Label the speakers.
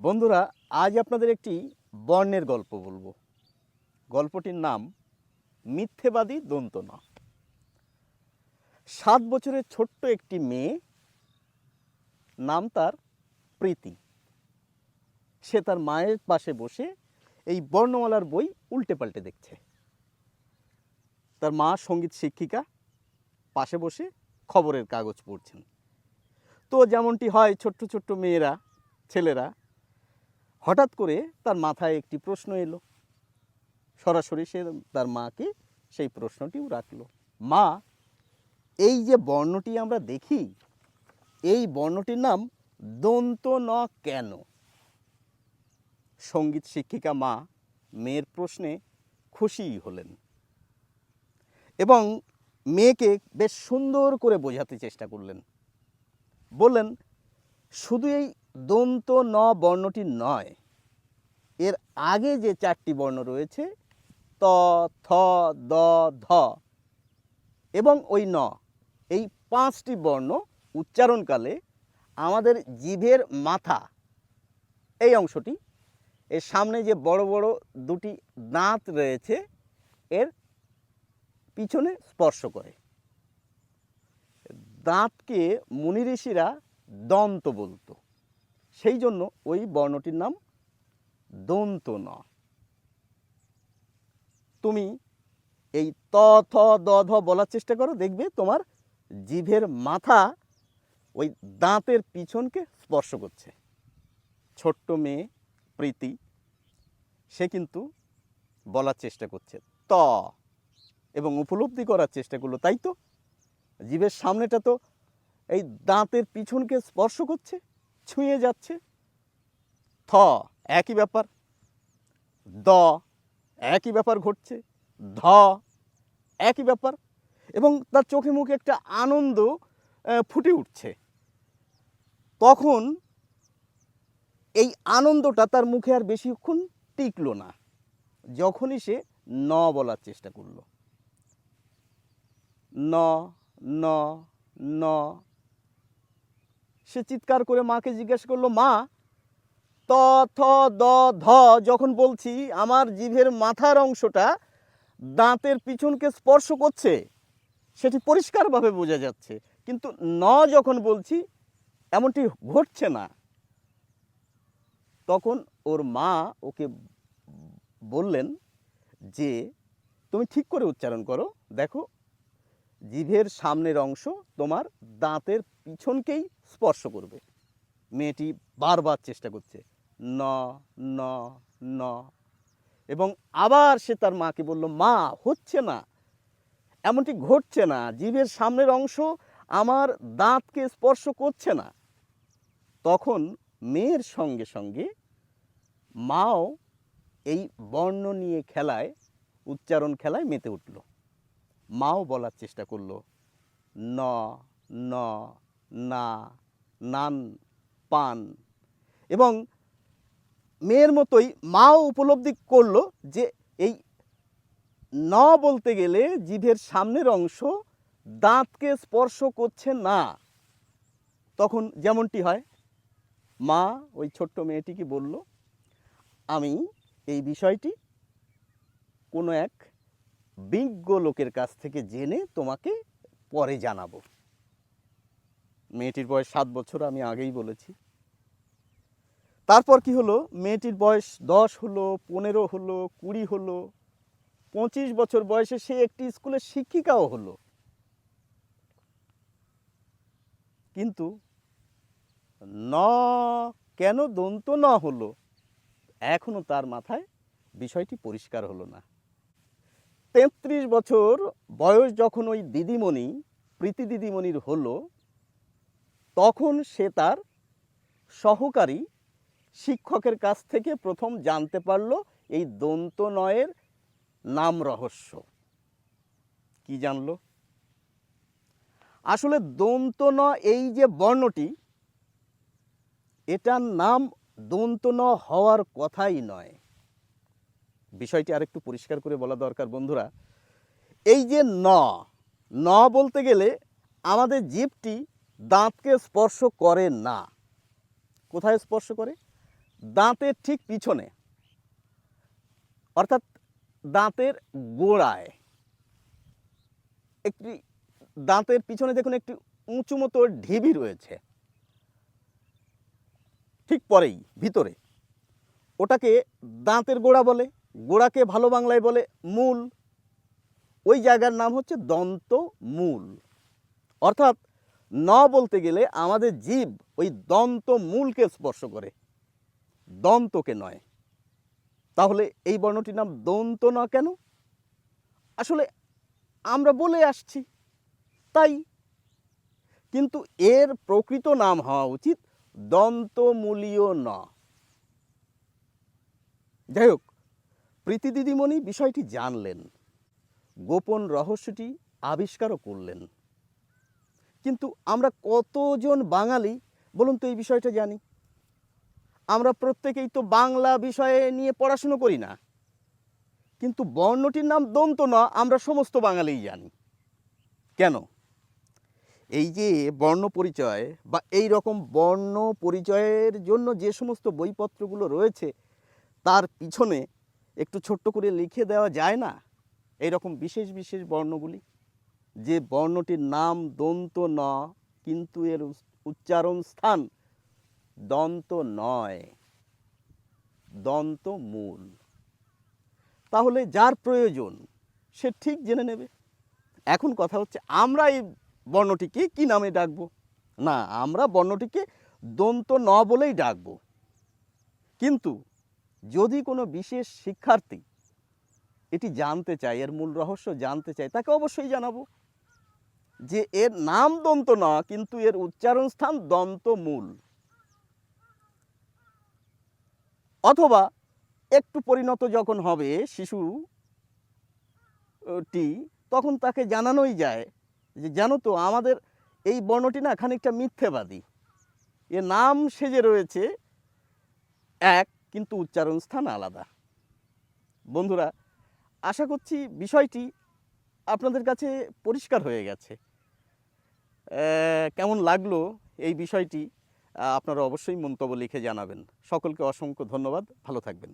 Speaker 1: বন্ধুরা, আজ আপনাদের একটি বর্ণের গল্প বলব। গল্পটির নাম, মিথ্যেবাদী দন্তনা। সাত বছরের ছোট্ট একটি মেয়ে, নাম তার প্রীতি। সে তার মায়ের পাশে বসে এই বর্ণমালার বই উল্টে পাল্টে দেখছে। তার মা সংগীত শিক্ষিকা, পাশে বসে খবরের কাগজ পড়ছেন। তো যেমনটি হয় ছোট্ট ছোট্ট মেয়েরা, ছেলেরা হঠাৎ করে তার মাথায় একটি প্রশ্ন এলো। সরাসরি সে তার মাকে সেই প্রশ্নটিও রাখল। মা, এই যে বর্ণটি আমরা দেখি, এই বর্ণটির নাম দন্ত ন কেন? সংগীত শিক্ষিকা মা মেয়ের প্রশ্নে খুশিই হলেন এবং মেয়েকে বেশ সুন্দর করে বোঝাতে চেষ্টা করলেন। বললেন, শুধু এই দন্ত ন বর্ণটি নয়। এর আগে যে চারটি বর্ণ রয়েছে, ত, থ, দ, ধ এবং ওই ন, এই পাঁচটি বর্ণ উচ্চারণকালে আমাদের জিভের মাথা, এই অংশটি, এর সামনে যে বড় বড় দুটি দাঁত রয়েছে, এর পিছনে স্পর্শ করে। দাঁতকে মুনি ঋষিরা দন্ত বলতো। সেই জন্য ওই বর্ণটির নাম দন্ত ন তুমি এই ত, থ, দ, ধ বলার চেষ্টা করো, দেখবে তোমার জিভের মাথা ওই দাঁতের পিছনকে স্পর্শ করছে। ছোট্ট মেয়ে প্রীতি, সে কিন্তু বলার চেষ্টা করছে ত এবং উপলব্ধি করার চেষ্টা করল, তাই তো? জিভের সামনেটা তো এই দাঁতের পিছনকে স্পর্শ করছে। ছুঁয়ে যাচ্ছে। থ, একই ব্যাপার। দ, একই ব্যাপার ঘটছে। ধ, একই ব্যাপার। এবং তার চোখে মুখে একটা আনন্দ ফুটে উঠছে। তখন এই আনন্দটা তার মুখে আর বেশিক্ষণ টিকলো না। যখনই সে ন বলার চেষ্টা করল। ন ন ন সে চিৎকার করে মাকে জিজ্ঞেস করল, মা, ত, থ, দ, ধ, যখন বলছি আমার জিভের মাথার অংশটা দাঁতের পিছনকে স্পর্শ করছে, সেটি পরিষ্কারভাবে বোঝা যাচ্ছে। কিন্তু ন যখন বলছি, এমনটি ঘটছে না। তখন ওর মা ওকে বললেন যে, তুমি ঠিক করে উচ্চারণ করো। দেখো জিভের সামনের অংশ তোমার দাঁতের পিছনকেই স্পর্শ করবে। মেয়েটি বারবার চেষ্টা করছে, ন ন ন। এবং আবার সে তার মাকে বলল, মা, হচ্ছে না। এমনটি ঘটছে না। জিভের সামনের অংশ আমার দাঁতকে স্পর্শ করছে না। তখন মেয়ের সঙ্গে সঙ্গে মাও এই বর্ণ নিয়ে খেলায়, উচ্চারণ খেলায় মেতে উঠল। মাও বলার চেষ্টা করল। ন ন, না, নান, পান। এবং মেয়ের মতোই মাও উপলব্ধি করল যে এই ন বলতে গেলে জিভের সামনের অংশ দাঁতকে স্পর্শ করছে না। তখন যেমনটি হয়, মা ওই ছোট্ট মেয়েটিকে বলল, আমি এই বিষয়টি কোনো এক বিজ্ঞ লোকের কাছ থেকে জেনে তোমাকে পরে জানাব। মেয়েটির বয়স সাত বছর, আমি আগেই বলেছি। তারপর কি হলো? মেয়েটির বয়স দশ হলো, পনেরো হলো, কুড়ি হলো, পঁচিশ বছর বয়সে সে একটি স্কুলের শিক্ষিকাও হলো। কিন্তু ন কেন দন্ত ন হলো? এখনও তার মাথায় বিষয়টি পরিষ্কার হলো না। তেত্রিশ বছর বয়স যখন ওই দিদিমণি, প্রীতি দিদিমণির হলো, তখন সে তার সহকারী শিক্ষকের কাছ থেকে প্রথম জানতে পারল এই দন্ত নয়ের নাম রহস্য। কি জানলো? আসলে দন্ত ন এই যে বর্ণটি, এটার নাম দন্ত ন হওয়ার কথাই নয়। বিষয়টি আরেকটু পরিষ্কার করে বলা দরকার, বন্ধুরা। এই যে ন ন বলতে গেলে আমাদের জীবটি দাঁতকে স্পর্শ করে না। কোথায় স্পর্শ করে? দাঁতের ঠিক পিছনে। অর্থাৎ দাঁতের গোড়ায়। একটি দাঁতের পিছনে দেখুন একটি উঁচু মতো ঢিবি রয়েছে। ঠিক পরেই, ভিতরে। ওটাকে দাঁতের গোড়া বলে। গোড়াকে ভালো বাংলায় বলে মূল। ওই জায়গার নাম হচ্ছে দন্ত মূল। অর্থাৎ ন বলতে গেলে আমাদের জীব ওই দন্ত মূলকে স্পর্শ করে। দন্তকে নয়। তাহলে এই বর্ণটির নাম দন্ত ন কেন? আসলে আমরা বলে আসছি, তাই। কিন্তু এর প্রকৃত নাম হওয়া উচিত দন্তমূলীয় ন। যাই হোক প্রীতি দিদিমণি বিষয়টি জানলেন, গোপন রহস্যটি আবিষ্কারও করলেন। কিন্তু আমরা কতজন বাঙালি বলুন তো এই বিষয়টা জানি। আমরা প্রত্যেকেই তো বাংলা বিষয়ে নিয়ে পড়াশুনো করি না। কিন্তু বর্ণটির নাম দন্ত না, আমরা সমস্ত বাঙালিই জানি। কেন? এই যে বর্ণ পরিচয় বা এই রকম বর্ণ পরিচয়ের জন্য যে সমস্ত বইপত্রগুলো রয়েছে, তার পিছনে একটু ছোট্ট করে লিখে দেওয়া যায় না? এই রকম বিশেষ বিশেষ বর্ণগুলি? যে বর্ণটির নাম দন্ত ন, কিন্তু এর উচ্চারণ স্থান দন্ত নয়, দন্ত মূল। তাহলে যার প্রয়োজন, সে ঠিক জেনে নেবে। এখন কথা হচ্ছে, আমরা এই বর্ণটিকে কি নামে ডাকবো? না, আমরা বর্ণটিকে দন্ত ন বলেই ডাকবো। কিন্তু যদি কোনো বিশেষ শিক্ষার্থী এটি জানতে চায়, এর মূল রহস্য জানতে চায়, তাকে অবশ্যই জানাব যে এর নাম দন্ত ন, কিন্তু এর উচ্চারণ স্থান দন্ত মূল। অথবা একটু পরিণত যখন হবে শিশু টি তখন তাকে জানানোই যায় যে, জানো তো, আমাদের এই বর্ণটি না খানিকটা মিথ্যেবাদী। এ নাম সেজে রয়েছে এক কিন্তু উচ্চারণ স্থান আলাদা। বন্ধুরা, আশা করছি বিষয়টি আপনাদের কাছে পরিষ্কার হয়ে গেছে। কেমন লাগল এই বিষয়টি আপনারা অবশ্যই মন্তব্য লিখে জানাবেন। সকলকে অসংখ্য ধন্যবাদ। ভালো থাকবেন।